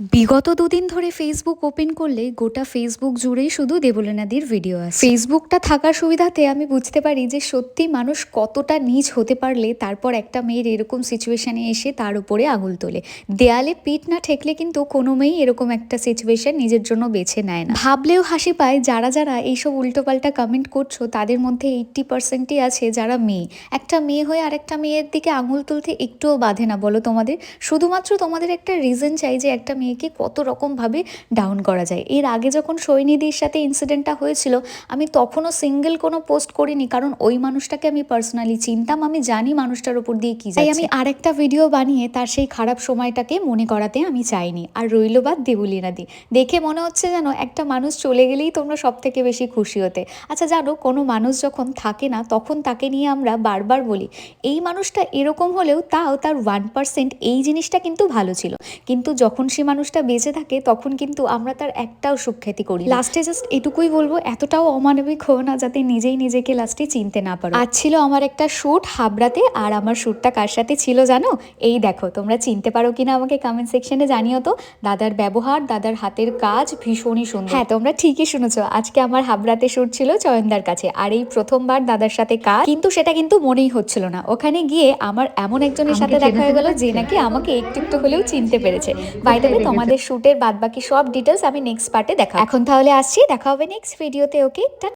বিগত দুদিন ধরে ফেসবুক ওপেন করলে গোটা ফেসবুক জুড়েই শুধু দেবলীনাদির ভিডিও আছে। ফেসবুকটা থাকার সুবিধাতে আমি বুঝতে পারি যে সত্যি মানুষ কতটা নিচ হতে পারলে তারপর একটা মেয়ের এরকম সিচুয়েশানে এসে তার উপরে আঙুল তোলে। দেয়ালে পিঠ না ঠেকলে কিন্তু কোনো মেয়েই এরকম একটা সিচুয়েশন নিজের জন্য বেছে নেয় না। ভাবলেও হাসি পায় যারা যারা এইসব উল্টোপাল্টা কমেন্ট করছ, তাদের মধ্যে এইট্টি পার্সেন্টই আছে যারা মেয়ে। একটা মেয়ে হয়ে আরেকটা মেয়ের দিকে আঙুল তুলতে একটুও বাধে না, বলো তোমাদের? শুধুমাত্র তোমাদের একটা রিজন চাই যে একটা মেয়েকে কত রকমভাবে ডাউন করা যায়। এর আগে যখন সৈনিধির সাথে ইনসিডেন্টটা হয়েছিল আমি তখনও সিঙ্গেল কোনো পোস্ট করিনি কারণ ওই মানুষটাকে আমি পার্সোনালি চিনতাম আমি জানি মানুষটার উপর দিয়ে কি তাই আমি আরেকটা ভিডিও বানিয়ে তার সেই খারাপ সময়টাকে মনে করাতে আমি চাইনি। আর রইল বাদ দেবলীনাদি দেখে মনে হচ্ছে যেন একটা মানুষ চলে গেলেই তোমরা সব থেকে বেশি খুশি হতে। আচ্ছা জানো কোনো মানুষ যখন থাকে না তখন তাকে নিয়ে আমরা বারবার বলি এই মানুষটা এরকম হলেও তাও তার ওয়ান পার্সেন্ট এই জিনিসটা কিন্তু ভালো ছিল। কিন্তু যখন সে মানুষটা বেঁচে থাকে তখন কিন্তু আমরা তার একটাও সুখ্যাতি করি লাস্টে জাস্ট এটুকুই বলব এতটাও অমানবিক হো না যাতে নিজেই নিজেকে লাস্টে চিনতে না পারো। আজ ছিল আমার একটা শ্যুট হাবড়াতে আর আমার শ্যুটটা কার সাথে ছিল জানো? এই দেখো তোমরা চিনতে পারো কিনা আমাকে কমেন্ট সেকশনে জানিও তো। দাদার ব্যবহার দাদার হাতের কাজ ভীষণই সুন্দর। হ্যাঁ তোমরা ঠিকই শুনেছো আজকে আমার হাবড়াতে শ্যুট ছিল চয়নদার কাছে আর এই প্রথমবার দাদার সাথে কাজ কিন্তু সেটা কিন্তু মনেই হচ্ছিল না। ওখানে গিয়ে আমার এমন একজনের সাথে দেখা হয়ে গেল যে নাকি আমাকে একটু একটু হলেও চিনতে পেরেছে। বাই দ্য তোমাদের শুটের বাদ বাকি সব ডিটেলস আমি নেক্সট পার্টে দেখা এখন তাহলে আসছি দেখা হবে নেক্সট ভিডিওতে ওকে